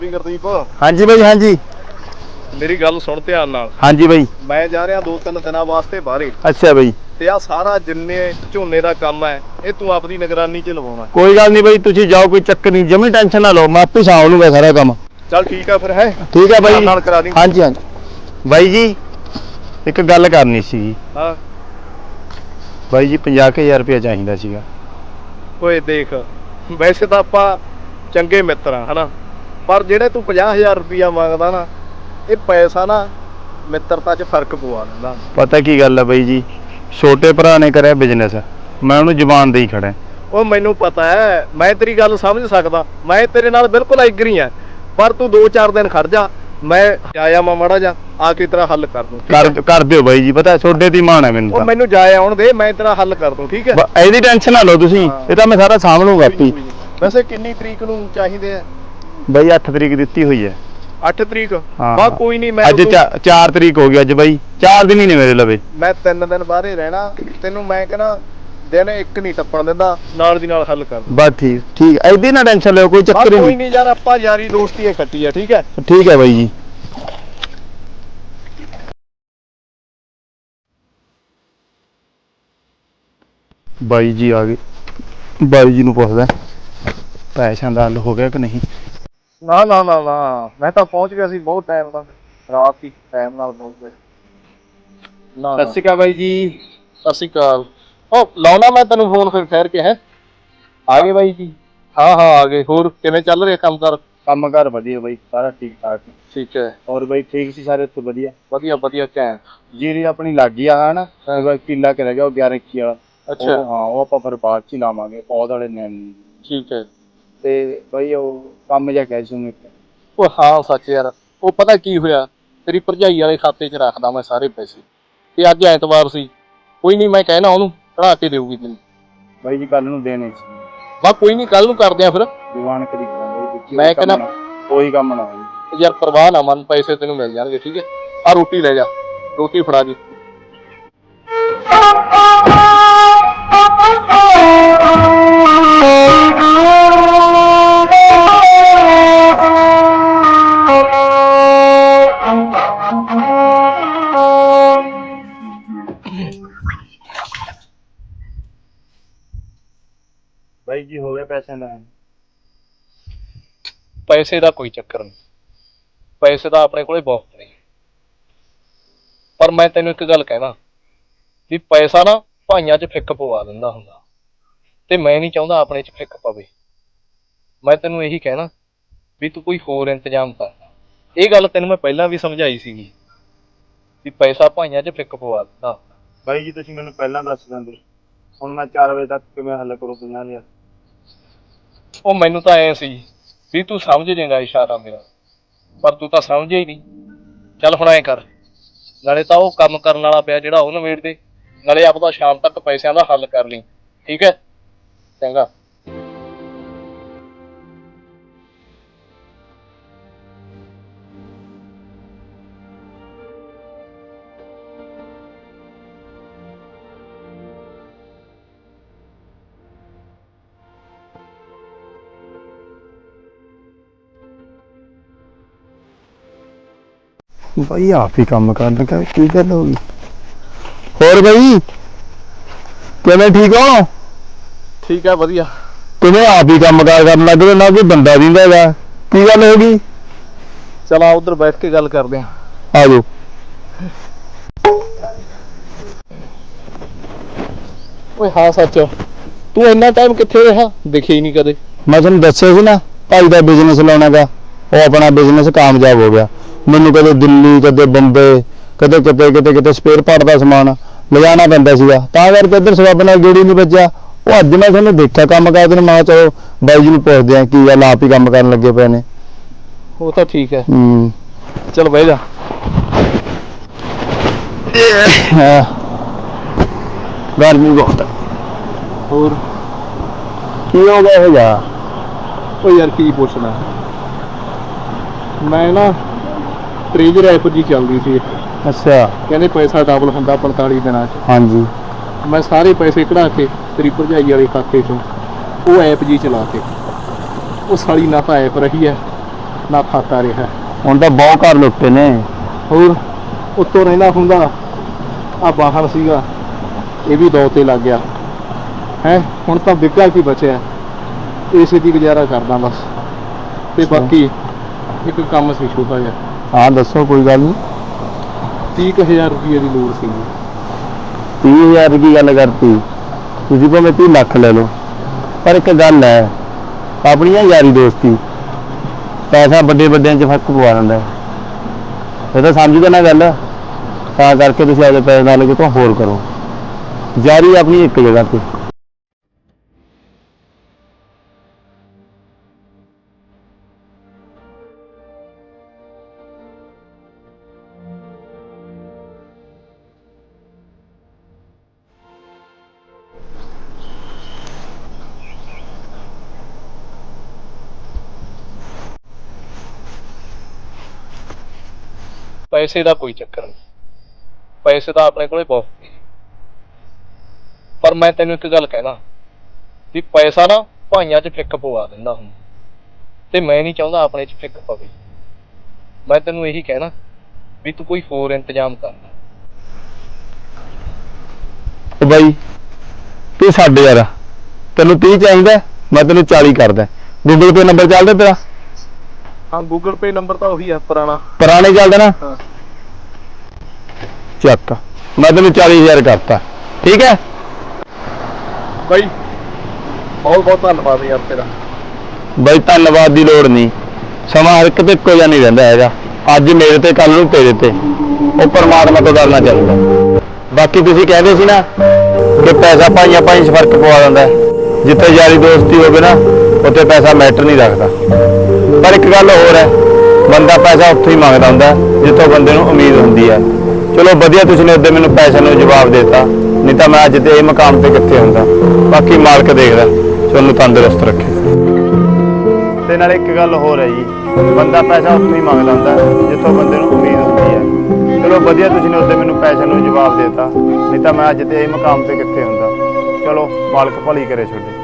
ਵੀ ਗੁਰਦੀਪ ਹਾਂਜੀ ਬਾਈ ਹਾਂਜੀ। ਮੇਰੀ ਗੱਲ ਸੁਣ ਧਿਆਨ ਨਾਲ। ਹਾਂਜੀ ਬਾਈ। ਮੈਂ ਜਾ ਰਿਹਾ ਦੋ ਤਿੰਨ ਦਿਨਾਂ ਵਾਸਤੇ ਬਾਹਰੇ। ਅੱਛਾ ਬਾਈ। ਤੇ ਆ ਸਾਰਾ ਜਿੰਨੇ ਝੋਨੇ ਦਾ ਕੰਮ ਹੈ ਇਹ ਤੂੰ ਆਪਦੀ ਨਿਗਰਾਨੀ 'ਚ ਲਵਾਉਣਾ। ਕੋਈ ਗੱਲ ਨਹੀਂ ਬਾਈ ਤੁਸੀਂ ਜਾਓ ਕੋਈ ਚੱਕਰ ਨਹੀਂ। ਜਮੀ ਟੈਨਸ਼ਨ ਨਾ ਲਓ ਮੈਂ ਆਪੇ ਸਾਂਭ ਲੂੰਗਾ ਸਾਰਾ ਕੰਮ। ਚੱਲ ਠੀਕ ਆ ਫਿਰ ਹੈ? ਠੀਕ ਹੈ ਬਾਈ। ਨਾਲ ਕਰਾ ਦੀ। ਹਾਂਜੀ ਹਾਂਜੀ। ਬਾਈ ਜੀ ਇੱਕ ਗੱਲ ਕਰਨੀ ਸੀ ਹਾਂ। ਬਾਈ ਜੀ 50000 ਰੁਪਏ ਚਾਹੀਦਾ ਸੀਗਾ। ਓਏ ਦੇਖ ਵੈਸੇ ਤਾਂ ਆਪਾਂ ਚੰਗੇ ਮਿੱਤਰ ਆ ਹਨਾ? ਪਰ ਜਿਹੜੇ ਤੂੰ 50000 ਰੁਪਇਆ ਮੰਗਦਾ ਨਾ ਇਹ ਪੈਸਾ ਨਾ ਮਿੱਤਰਤਾ 'ਚ ਫ਼ਰਕ ਪਵਾ ਦਿੰਦਾ। ਪਤਾ ਕੀ ਗੱਲ ਹੈ ਬਾਈ ਜੀ? ਛੋਟੇ ਭਰਾ ਨੇ ਕਰਿਆ ਬਿਜ਼ਨਸ ਮੈਂ ਉਹਨੂੰ ਜ਼ਬਾਨ ਦੇ ਹੀ ਖੜਾ ਉਹ ਮੈਨੂੰ ਪਤਾ ਹੈ ਮੈਂ ਤੇਰੀ ਗੱਲ ਸਮਝ ਸਕਦਾ। ਮੈਂ ਤੇਰੇ ਨਾਲ ਬਿਲਕੁਲ ਐਗਰੀ ਆ ਪਰ ਤੂੰ 2-4 ਦਿਨ ਖੜ ਜਾ ਮੈਂ ਆਇਆ ਮਾ ਮੜਾ ਜਾ ਆ ਕੇ ਤੇਰਾ ਹੱਲ ਕਰ ਦੂੰ? ਕਰ ਕਰ ਦਿਓ ਬਾਈ ਜੀ ਪਤਾ ਛੋਟੇ ਦੀ ਮਾਣ ਹੈ ਮੈਨੂੰ ਉਹ ਤਾਂ। ਮੈਨੂੰ ਜਾਏ ਆਉਣ ਦੇ ਮੈਂ ਤੇਰਾ ਹੱਲ ਕਰ ਦੂੰ ਠੀਕ ਹੈ? ਇਹਦੀ ਟੈਨਸ਼ਨ ਨਾ ਲਓ ਤੁਸੀਂ। ਇਹ ਤਾਂ ਮੈਂ ਸਾਰਾ ਸਾਂਭ ਲੂੰਗਾ ਆਪੇ। ਵੈਸੇ ਕਿੰਨੀ ਤਰੀਕ ਨੂੰ ਚਾਹੀਦੇ ਆ? ਬਾਈ 8 ਤਰੀਕ ਦਿੱਤੀ ਹੋਈ ਹੈ। 8 ਤਰੀਕ? ਹਾਂ। ਬਾ ਕੋਈ ਨਹੀਂ ਮੈਂ ਅੱਜ ਉਦੋਂ- 4 ਤਰੀਕ ਹੋ ਗਈ ਅੱਜ ਬਾਈ। 4 ਦਿਨ ਹੀ ਨੇ ਮੇਰੇ ਲਵੇ। ਮੈਂ ਤਿੰਨ ਦਿਨ ਬਾਹਰੇ ਰਹਿਣਾ ਤੈਨੂੰ ਮੈਂ ਕਹਿੰਦਾ ਦਿਨ ਇੱਕ ਨਹੀਂ ਟੱਪਣ ਦਿੰਦਾ ਨਾਲ ਦੀ ਨਾਲ ਹੱਲ ਕਰ ਦੂੰ ਬਸ ਠੀਕ ਠੀਕ। ਐਦੀ ਨਾ ਟੈਨਸ਼ਨ ਲਿਓ ਕੋਈ ਚੱਕਰ ਹੀ ਕੋਈ ਨਹੀਂ। ਨਹੀਂ ਯਾਰ ਆਪਾਂ ਯਾਰੀ ਦੋਸਤੀ ਹੈ ਖੱਟੀ ਆ ਠੀਕ ਹੈ? ਠੀਕ ਹੈ ਬਾਈ ਜੀ। ਬਾਈ ਜੀ ਆ ਗਏ। ਬਾਈ ਜੀ ਨੂੰ ਪੁੱਛਦਾ ਪੈਸਿਆਂ ਦਾ ਹੱਲ ਹੋ ਗਿਆ ਕਿ ਨਹੀਂ? ਨਾ ਨਾ ਨਾ ਨਾ। ਮੈਂ ਤਾਂ ਪਹੁੰਚ ਗਿਆ ਸੀ ਬਹੁਤ ਟਾਈਮ ਤੱਕ। ਰਾਤ ਹੀ ਟਾਈਮ ਨਾਲ ਪਹੁੰਚ ਗਿਆ। ਨਾ ਨਾ। ਸਤਿ ਸ਼੍ਰੀ ਅਕਾਲ ਬਾਈ ਜੀ। ਸਤਿ ਸ਼੍ਰੀ ਅਕਾਲ। ਉਹ ਲਾਉਣਾ ਮੈਂ ਤੈਨੂੰ ਫੋਨ ਫਿਰ ਠਹਿਰ ਕੇ ਹੈ? ਆ ਗਏ ਬਾਈ ਜੀ? ਹਾਂ ਹਾਂ ਆ ਗਏ। ਹੋਰ ਕਿਵੇਂ ਚੱਲ ਰਿਹਾ ਕੰਮ ਕਰ ਕੰਮ ਕਾਰ ਵਧੀਆ ਬਾਈ ਸਾਰਾ ਠੀਕ ਠਾਕ ਠੀਕ ਹੈ। ਔਰ ਬਾਈ ਠੀਕ ਸੀ ਸਾਰੇ ਉੱਥੇ ਵਧੀਆ? ਵਧੀਆ ਵਧੀਆ ਕੈਂ ਜੀਰੀ ਆਪਣੀ ਲੱਗੀ ਆ ਹਨਾ? ਕਿੱਲਾ ਕਿ ਰਹਿ ਗਿਆ ਉਹ 11 21 ਵਾਲਾ। ਅੱਛਾ। ਹਾਂ ਉਹ ਆਪਾਂ ਫਿਰ ਬਾਅਦ ਚ ਹੀ ਲਾਵਾਂਗੇ ਪੌਦ ਵਾਲੇ ਨੇ। ਠੀਕ ਹੈ। ਤੇ ਬਾਈ ਉਹ ਕੰਮ ਜਿਹਾ ਕਹਿ ਸੁਣ ਉਹ ਹਾਂ ਸੱਚ ਯਾਰ। ਉਹ ਪਤਾ ਕੀ ਹੋਇਆ? ਤੇਰੀ ਭਰਜਾਈ ਵਾਲੇ ਖਾਤੇ 'ਚ ਰੱਖਦਾ ਮੈਂ ਸਾਰੇ ਪੈਸੇ। ਤੇ ਅੱਜ ਐਤਵਾਰ ਸੀ। ਕੋਈ ਨਹੀਂ ਮੈਂ ਕਹਿਣਾ ਉਹਨੂੰ ਕਢਾ ਕੇ ਦੇਊਗੀ ਤੈਨੂੰ। ਬਾਈ ਜੀ ਕੱਲ ਨੂੰ ਦੇਣੇ ਸੀ। ਬਾ ਕੋਈ ਨਹੀਂ ਕੱਲ ਨੂੰ ਕਰਦੇ ਆ ਫਿਰ। ਦੀਵਾਨ ਕਰੀ ਕਰਾਂਗੇ ਮੈਂ ਕਹਿੰਦਾ- ਉਹੀ ਕੰਮ ਨਾ ਹੋਈ ਯਾਰ ਪਰਵਾਹ ਨਾ ਮੰਨ ਪੈਸੇ ਤੈਨੂੰ ਮਿਲ ਜਾਣਗੇ ਠੀਕ ਹੈ? ਆ ਰੋਟੀ ਲੈ ਜਾ। ਰੋਟੀ ਫੜਾ ਜੀ ਪੈਸੇ ਦਾ ਕੋਈ ਚੱਕਰ ਨਹੀਂ। ਪੈਸੇ ਤਾਂ ਆਪਣੇ ਕੋਲੇ ਬਹੁਤ ਨੇ। ਪਰ ਮੈਂ ਤੈਨੂੰ ਇੱਕ ਗੱਲ ਕਹਿਣਾ ਵੀ ਪੈਸਾ ਨਾ ਭਾਈਆਂ 'ਚ ਫਿੱਕ ਪਵਾ ਦਿੰਦਾ ਹੁੰਦਾ। ਤੇ ਮੈਂ ਨਹੀਂ ਚਾਹੁੰਦਾ ਆਪਣੇ 'ਚ ਫਿੱਕ ਪਵੇ। ਮੈਂ ਤੈਨੂੰ ਇਹੀ ਕਹਿਣਾ ਵੀ ਤੂੰ ਕੋਈ ਹੋਰ ਇੰਤਜ਼ਾਮ ਕਰ। ਇਹ ਗੱਲ ਤੈਨੂੰ ਮੈਂ ਪਹਿਲਾਂ ਵੀ ਸਮਝਾਈ ਸੀਗੀ ਵੀ ਪੈਸਾ ਭਾਈਆਂ 'ਚ ਫਿੱਕ ਪਵਾ ਦਿੰਦਾ ਬਾਈ ਜੀ ਤੁਸੀਂ ਮੈਨੂੰ ਪਹਿਲਾਂ ਦੱਸ ਦਿੰਦੇ ਹੁਣ ਮੈਂ 4 ਵਜੇ ਤੱਕ ਕਿਵੇਂ ਹੱਲ ਕਰੂ ਪੰਜਾਹ ਹਜ਼ਾਰ ਉਹ ਮੈਨੂੰ ਤਾਂ ਐ ਸੀ ਵੀ ਤੂੰ ਸਮਝ ਜਾਏਗਾ ਇਸ਼ਾਰਾ ਮੇਰਾ। ਪਰ ਤੂੰ ਤਾਂ ਸਮਝਿਆ ਹੀ ਨਹੀਂ। ਚੱਲ ਹੁਣ ਐ ਕਰ। ਨਾਲੇ ਤਾਂ ਉਹ ਕੰਮ ਕਰਨ ਵਾਲਾ ਪਿਆ ਜਿਹੜਾ ਉਹ ਨਵੇੜ ਦੇ। ਨਾਲੇ ਆਪਦਾ ਸ਼ਾਮ ਤੱਕ ਪੈਸਿਆਂ ਦਾ ਹੱਲ ਕਰ ਲਈ। ਠੀਕ ਹੈ? ਚੰਗਾ। ਬਾਈ ਆਪ ਹੀ ਕੰਮ ਕਰਨ ਲੱਗਾ ਕੀ ਗੱਲ ਹੋ ਗਈ? ਹੋਰ ਬਾਈ ਕਿਵੇਂ ਠੀਕ ਹੋ? ਠੀਕ ਹੈ ਵਧੀਆ। ਕਿਵੇਂ ਆਪ ਹੀ ਕੰਮ ਕਾਰ ਕਰਨ ਲੱਗ ਗਏ? ਨਾ ਕੋਈ ਬੰਦਾ ਦਿੰਦਾ ਹੈਗਾ। ਕੀ ਗੱਲ ਹੋ ਗਈ? ਚਲ ਆ ਉਧਰ ਬੈਠ ਕੇ ਗੱਲ ਕਰਦੇ ਆਂ। ਆ ਜਾਓ। ਓਏ ਹਾਂ ਸੱਚ। ਤੂੰ ਇੰਨਾ ਟਾਈਮ ਕਿੱਥੇ ਰਿਹਾ? ਦਿਖੇ ਹੀ ਨਹੀਂ ਕਦੇ। ਮੈਂ ਤੁਹਾਨੂੰ ਦੱਸਿਆ ਸੀ ਨਾ ਭਾਈ ਦਾ ਬਿਜ਼ਨਸ ਲਾਉਣਾਗਾ ਉਹ ਆਪਣਾ ਬਿਜ਼ਨਸ ਕਾਮਯਾਬ ਹੋ ਗਿਆ। ਮੈਨੂੰ ਕਦੇ ਦਿੱਲੀ ਕਦੇ ਬੰਬੇ ਕਦੇ ਕਿਤੇ ਕਿਤੇ ਕਿਤੇ ਸਪੇਅਰ ਪਾਰਟ ਦਾ ਸਮਾਨ ਲਿਜਾਣਾ ਪੈਂਦਾ ਸੀਗਾ। ਤਾਂ ਕਰਕੇ ਇੱਧਰ ਸਵਾਬ ਨਾਲ ਗੇੜੀ ਨਹੀਂ ਵੱਜਿਆ। ਉਹ ਅੱਜ ਮੈਂ ਤੁਹਾਨੂੰ ਦੇਖਿਆ ਕੰਮ ਕਰਦੇ ਨੂੰ ਮੈਂ ਚਲੋ ਬਾਈ ਜੀ ਨੂੰ ਪੁੱਛਦੇ ਆ ਕੀ ਗੱਲ ਆਪ ਹੀ ਕੰਮ ਕਰਨ ਲੱਗੇ ਪਏ ਨੇ। ਉਹ ਤਾਂ ਠੀਕ ਹੈ। ਹੂੰ। ਚਲ ਬਹਿ ਜਾ। ਹਾਂ। ਗਰਮੀ ਬਹੁਤ ਹੈ ਹੋਰ? ਕੀ ਹੋ ਗਿਆ ਜਾ? ਓ ਯਾਰ ਕੀ ਪੁੱਛਣਾ। ਮੈਂ ਨਾ ਟ੍ਰੇਜਰ ਐਪ ਜੀ ਚੱਲਦੀ ਸੀ। ਅੱਛਾ। ਕਹਿੰਦੇ ਪੈਸਾ ਡਬਲ ਹੁੰਦਾ 45 ਦਿਨਾਂ 'ਚ। ਹਾਂਜੀ। ਮੈਂ ਸਾਰੇ ਪੈਸੇ ਕਢਾ ਕੇ ਤੇਰੀ ਭਰਜਾਈ ਵਾਲੇ ਖਾਤੇ 'ਚੋਂ ਉਹ ਐਪ ਜੀ ਚਲਾ ਕੇ। ਉਹ ਸਾਲੀ ਨਾ ਤਾਂ ਐਪ ਰਹੀ ਹੈ ਨਾ ਖਾਤਾ ਰਿਹਾ। ਹੁਣ ਤਾਂ ਬਹੁਤ ਘਰ ਲੁੱਟੇ ਨੇ। ਹੋਰ ਉੱਤੋਂ ਰਹਿੰਦਾ ਹੁੰਦਾ। ਆ ਬਾਹਰ ਸੀਗਾ ਇਹ ਵੀ ਦੋ ਤੇ ਲੱਗ ਗਿਆ। ਹੈ ਹੁਣ ਤਾਂ ਵਿਗਾ ਕੀ ਬਚਿਆ। ਇਸੇ ਦੀ ਗੁਜ਼ਾਰਾ ਕਰਦਾ ਬਸ। ਤੇ ਬਾਕੀ ਇੱਕ ਕੰਮ ਸੀ ਛੋਟਾ ਜਿਹਾ। ਹਾਂ ਦੱਸੋ ਕੋਈ ਗੱਲ ਨਹੀਂ 30000 ਰੁਪਏ ਦੀ ਲੋੜ ਸੀਗੀ। 30000 ਦੀ ਗੱਲ ਕਰਤੀ। ਤੁਸੀਂ ਭਾਵੇਂ 30 ਲੱਖ ਲੈ ਲਓ। ਪਰ ਇੱਕ ਗੱਲ ਹੈ ਆਪਣੀਆਂ ਯਾਰੀ ਦੋਸਤੀ। ਪੈਸਾ ਵੱਡੇ ਵੱਡਿਆਂ 'ਚ ਫ਼ਰਕ ਪਵਾ ਦਿੰਦਾ। ਇਹ ਤਾਂ ਸਮਝਦੇ ਨਾ ਗੱਲ? ਤਾਂ ਕਰਕੇ ਤੁਸੀਂ ਆਪਦੇ ਪੈਸੇ ਨਾਲ ਕਿਤੋਂ ਹੋਰ ਕਰੋ। ਯਾਰੀ ਆਪਣੀ ਇੱਕ ਜਗ੍ਹਾ ਤੇ। ਪੈਸੇ ਦਾ ਕੋਈ ਚੱਕਰ ਨਹੀਂ। ਪੈਸੇ ਤਾਂ ਆਪਣੇ ਕੋਲੇ ਬਹੁਤ ਪਰ ਮੈਂ ਤੈਨੂੰ ਇੱਕ ਗੱਲ ਕਹਿਣਾ, ਵੀ ਪੈਸਾ ਨਾ ਭਾਈਆਂ 'ਚ ਫਿੱਕ ਪਵਾ ਦਿੰਦਾ ਹੁੰਦਾ। ਤੇ ਮੈਂ ਨਹੀਂ ਚਾਹੁੰਦਾ ਆਪਣੇ 'ਚ ਫਿੱਕ ਪਵੇ। ਮੈਂ ਤੈਨੂੰ ਇਹੀ ਕਹਿਣਾ, ਵੀ ਤੂੰ ਕੋਈ ਹੋਰ ਇੰਤਜ਼ਾਮ ਕਰ ਉਹ ਬਾਈ ਤੂੰ ਸਾਡੇ ਯਾਰ। ਤੈਨੂੰ 30 ਚਾਹੀਦਾ, ਮੈਂ ਤੈਨੂੰ 40 ਕਰਦਾ। ਗੂਗਲ ਪੇ ਨੰਬਰ ਚੱਲਦਾ ਤੇਰਾ? ਹਾਂ ਗੂਗਲ ਪੇ ਨੰਬਰ ਤਾਂ ਉਹੀ ਹੈ ਪੁਰਾਣਾ। ਪੁਰਾਣੇ ਚੱਲਦਾ ਨਾ? ਹਾਂ। ਚੱਕ। ਮੈਂ ਤੈਨੂੰ 40000 ਕਰਤਾ। ਠੀਕ ਹੈ? ਬਾਈ ਬਹੁਤ ਬਹੁਤ ਧੰਨਵਾਦ ਯਾਰ ਤੇਰਾ। ਬਈ ਧੰਨਵਾਦ ਦੀ ਲੋੜ ਨਹੀਂ। ਸਮਾਂ ਹਰ ਇੱਕ ਤੇ ਇੱਕੋ ਜਿਹਾ ਨਹੀਂ ਰਹਿੰਦਾ ਹੈਗਾ। ਅੱਜ ਮੇਰੇ ਤੇ ਕੱਲ ਨੂੰ ਤੇਰੇ ਤੇ। ਉਹ ਪਰਮਾਤਮਾ ਤੋਂ ਡਰਨਾ ਚਾਹੀਦਾ। ਬਾਕੀ ਤੁਸੀਂ ਕਹਿੰਦੇ ਸੀ ਨਾ ਕਿ ਪੈਸਾ ਭਾਈਆਂ ਭਾਈ 'ਚ ਫ਼ਰਕ ਪਵਾ ਦਿੰਦਾ ਹੈ। ਜਿੱਥੇ ਯਾਰੀ ਦੋਸਤੀ ਹੋਵੇ ਨਾ ਉੱਥੇ ਪੈਸਾ ਮੈਟਰ ਨਹੀਂ ਰੱਖਦਾ। ਪਰ ਇੱਕ ਗੱਲ ਹੋਰ ਹੈ, ਬੰਦਾ ਪੈਸਾ ਉੱਥੋਂ ਹੀ ਮੰਗਦਾ ਹੁੰਦਾ, ਜਿੱਥੋਂ ਬੰਦੇ ਨੂੰ ਉਮੀਦ ਹੁੰਦੀ ਹੈ। ਚਲੋ ਵਧੀਆ ਤੁਸੀਂ ਨੇ ਉਹਦੇ ਮੈਨੂੰ ਪੈਸੇ ਨੂੰ ਜਵਾਬ ਦੇਤਾ, ਨਹੀਂ ਤਾਂ ਮੈਂ ਅੱਜ ਤੇ ਇਹ ਮਕਾਮ ਤੇ ਕਿੱਥੇ ਹੁੰਦਾ। ਬਾਕੀ ਮਾਲਕ ਦੇਖਦਾ ਤੁਹਾਨੂੰ ਤੰਦਰੁਸਤ ਰੱਖੇ। ਤੇ ਨਾਲ ਇੱਕ ਗੱਲ ਹੋਰ ਹੈ ਜੀ, ਬੰਦਾ ਪੈਸਾ ਉੱਥੋਂ ਹੀ ਮੰਗਦਾ ਹੁੰਦਾ, ਜਿੱਥੋਂ ਬੰਦੇ ਨੂੰ ਉਮੀਦ ਹੁੰਦੀ ਹੈ। ਚਲੋ ਵਧੀਆ ਤੁਸੀਂ ਨੇ ਉਹਦੇ ਮੈਨੂੰ ਪੈਸੇ ਨੂੰ ਜਵਾਬ ਦੇਤਾ, ਨਹੀਂ ਤਾਂ ਮੈਂ ਅੱਜ ਤੇ ਇਹ ਮਕਾਮ ਤੇ ਕਿੱਥੇ ਹੁੰਦਾ। ਚਲੋ, ਮਾਲਕ ਭਲੀ ਕਰੇ ਛੋਡੇ